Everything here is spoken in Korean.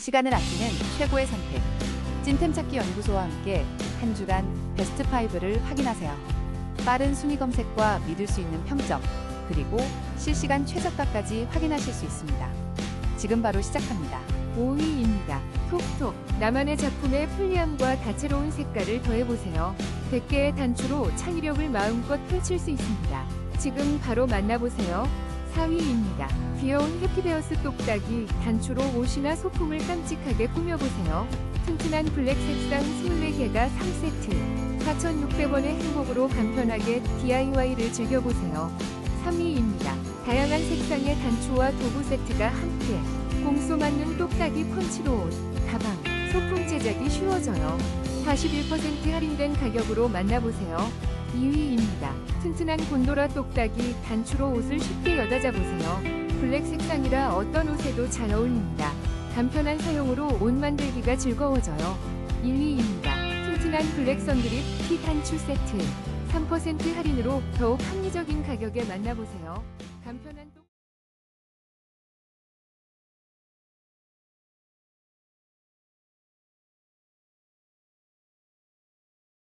시간을 아끼는 최고의 선택. 찐템 찾기 연구소와 함께 한 주간 베스트 5를 확인하세요. 빠른 순위 검색과 믿을 수 있는 평점, 그리고 실시간 최저가까지 확인하실 수 있습니다. 지금 바로 시작합니다. 5위입니다. 톡톡. 나만의 작품의 편리함과 다채로운 색깔을 더해보세요. 100개의 단추로 창의력을 마음껏 펼칠 수 있습니다. 지금 바로 만나보세요. 4위입니다. 귀여운 해피베어스 똑딱이 단추로 옷이나 소품을 깜찍하게 꾸며보세요. 튼튼한 블랙 색상 24개가 3세트. 4,600원의 행복으로 간편하게 DIY를 즐겨보세요. 3위입니다. 다양한 색상의 단추와 도구 세트가 함께 공소 맞는 똑딱이 펀치로 옷, 가방, 소품 제작이 쉬워져요. 41% 할인된 가격으로 만나보세요. 2위입니다. 튼튼한 곤도라 똑딱이 단추로 옷을 쉽게 여다자 보세요. 블랙 색상이라 어떤 옷에도 잘 어울립니다. 간편한 사용으로 옷 만들기가 즐거워져요. 1위입니다. 튼튼한 블랙 선그립 티 단추 세트. 3% 할인으로 더욱 합리적인 가격에 만나보세요. 간편한 똑-